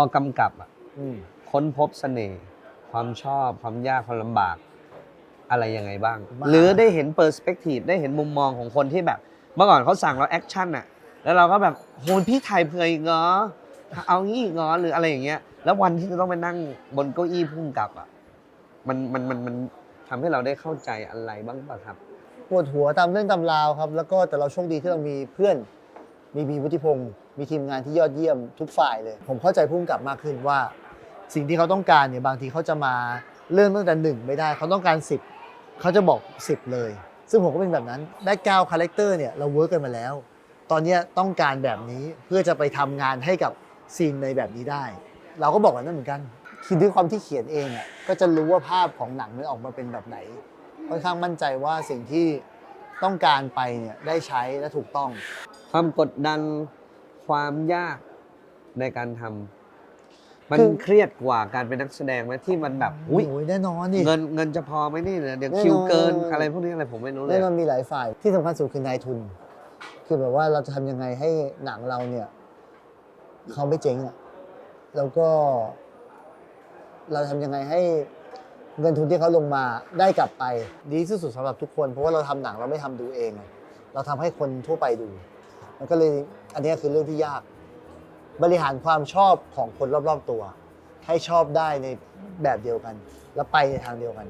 พอกำกับอะอืมค้นพบเสน่ห์ความชอบความยากความลำบาก อะไรยังไงบ้างมากหรือได้เห็นเปอร์สเปกทีฟได้เห็นมุมมองของคนที่แบบ เมื่อก่อนเขาสั่งเราแอคชั่นอะแล้วเราก็แบบโหพี่ถ่ายเผื่ออีกเหรอเอางี้อีกเหรอหรืออะไรอย่างเงี้ย แล้ววันที่จะต้องไปนั่งบนเก้าอี้พุ่งกับอะมันมันมันมันทำให้เราได้เข้าใจอะไรบ้างป่ะครับปวดหัวตามเรื่องตำราวครับ แล้วก็แต่เราโชคดีที่เรามีเพื่อนมีบีวุฒิพงศ์ มีทีมงานที่ยอดเยี่ยมทุกฝ่ายเลย ผมเข้าใจพุ่มกลับมากขึ้นว่า สิ่งที่เขาต้องการเนี่ยบางทีเขาจะมาเริ่มตั้งแต่หนึ่งไม่ได้เขาต้องการ 10เขาจะบอก 10 เลย ซึ่งผมก็เป็นแบบนั้นได้9คาแรคเตอร์เนี่ยเราเวิร์กกันมาแล้ว ตอนนี้ต้องการแบบนี้เพื่อจะไปทำงานให้กับซีนในแบบนี้ได้ เราก็บอกแบบนั้นเหมือนกันคือด้วยความที่เขียนเองอะก็จะรู้ว่าภาพของหนังมันออกมาเป็นแบบไหนค่อนข้างมั่นใจว่าสิ่งที่ต้องการไปเนี่ยได้ใช้และถูกต้อง ความกดดัน ความยากในการทำมันคือ เครียดกว่าการเป็นนักแสดงไหมที่มันแบบอุ้ยโอ้ยแน่นอนนี่ เงินเงินจะพอไหมนี่เดี๋ยวแน่นอนคิวเกินอะไรพวกนี้อะไรผมไม่รู้เลแน่ย นอนมีหลายฝ่ายที่สำคัญสุดคือนายทุน คือแบบว่าเราจะทำยังไงให้หนังเราเนี่ยเขาไม่เจ๊งอะแล้วก็ เราทำยังไงให้เงินทุนที่เขาลงมาได้กลับไป ดีที่สุดสำหรับทุกคน เพราะว่าเราทำหนังเราไม่ทำดูเองอะเราทำให้คนทั่วไปดู มันก็เลยอันนี้คือเรื่องที่ยาก บริหารความชอบของคนรอบๆตัว ให้ชอบได้ในแบบเดียวกัน แล้วไปในทางเดียวกัน